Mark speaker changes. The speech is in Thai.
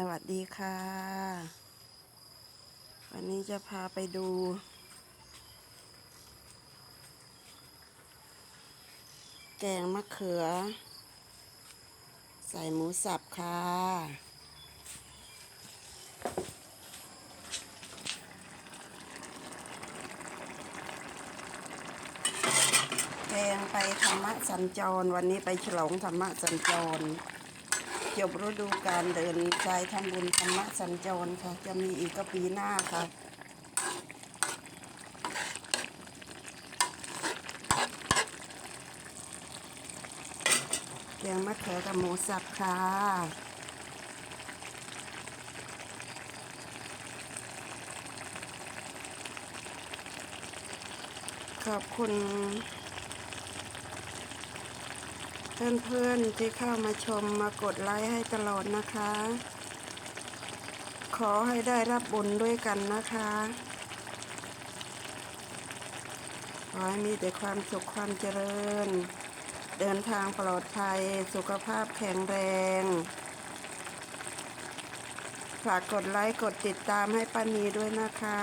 Speaker 1: สวัสดีค่ะ วันนี้จะพาไปดู แกงมะเขือ ใส่หมูสับค่ะ แกงไปธรรมะสัญจร วันนี้ไปฉลองธรรมะสัญจร จบฤดูการเดินใจทำบุญธรรมะสัญจรค่ะ จะมีอีกก็ปีหน้าค่ะแกงมะเขือกับหมูสับค่ะขอบคุณ เพื่อนๆที่เข้ามาชมมากดไลค์ให้ตลอดนะคะ ขอให้ได้รับบุญด้วยกันนะคะ ขอให้มีแต่ความสุขความเจริญ เดินทางปลอดภัย สุขภาพแข็งแรง ฝากกดไลค์กดติดตามให้ป้านีด้วยนะคะ